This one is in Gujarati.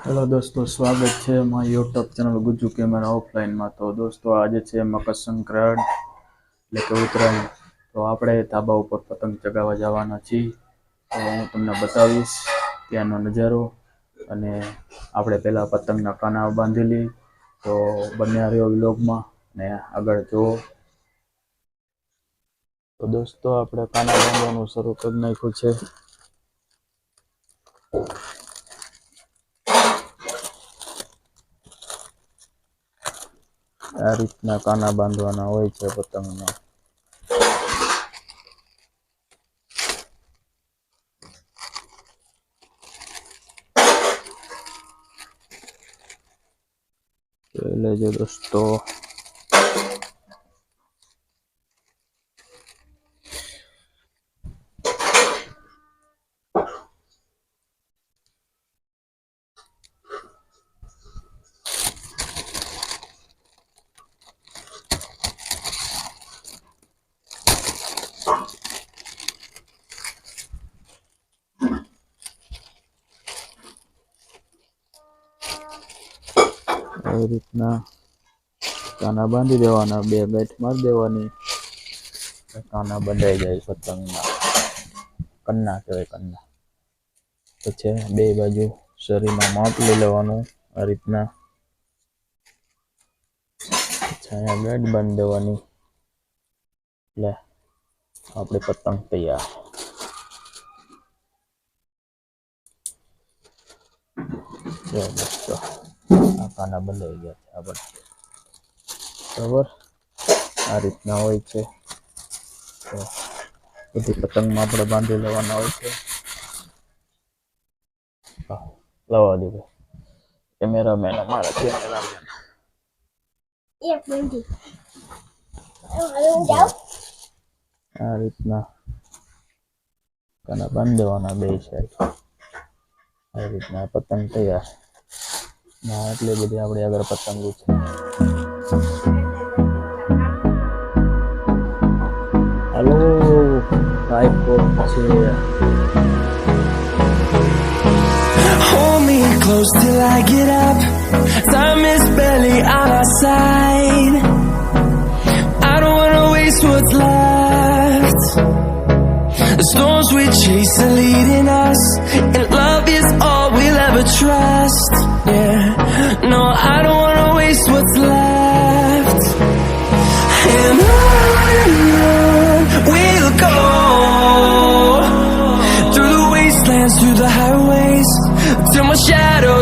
હેલો દોસ્તો, સ્વાગત છે મારી યુટ્યુબ ચેનલ ગુજુ કેમેરા ઓફલાઈનમાં તો દોસ્તો, આજે છે મકર સંક્રાંત, એટલે કે ઉત્તરાયણ. તો આપણે ધાબા ઉપર પતંગ ચગાવવા જવાના છીએ. તો હું તમને બતાવીશ ત્યાંનો નજારો અને આપણે પહેલાં પતંગના કાના બાંધેલી તો બંને રહ્યો વ્લોગમાં ને આગળ જુઓ. તો દોસ્તો, આપણે કાના બાંધવાનું શરૂ કરી નાખ્યું છે. આ રીતના કાના બાંધવાના હોય છે પતંગના જોઈ લેજો દોસ્તો આવી રીતના કાના બાંધી દેવાના બે ગાંઠ મારી દેવાની. કાના બંધાઈ જાય પતંગના કન્ના કહેવાય કન્ના. પછી બે બાજુ શરીરમાં માપ લઈ લેવાનું આ રીતના. અહીંયા ગાંઠ બાંધી દેવાની. એટલે આપણે પતંગ તૈયાર. Yeah, દોસ્તો આ કાના બંધાઈ ગયા છે આપણે બરાબર આ રીતના હોય છે તો બધી પતંગમાં આપણે બાંધી લેવાના હોય છે હા, લાવવા દે ભાઈ કેમેરામેન અમારા કેમેરામેન એક મિનિટ હવે હું જાઉં આ રીતના કાના બાંધી દેવાના બે સાઈડ આ રીતના પતંગ તૈયાર ના એટલી બધી આપણી આગળ પતંગો છે હાલો રાયકોટ છે Hold me close till I get up. Time is barely on our side. I don't wanna waste what's left. The storms we chase are leading us, the highways, till my shadow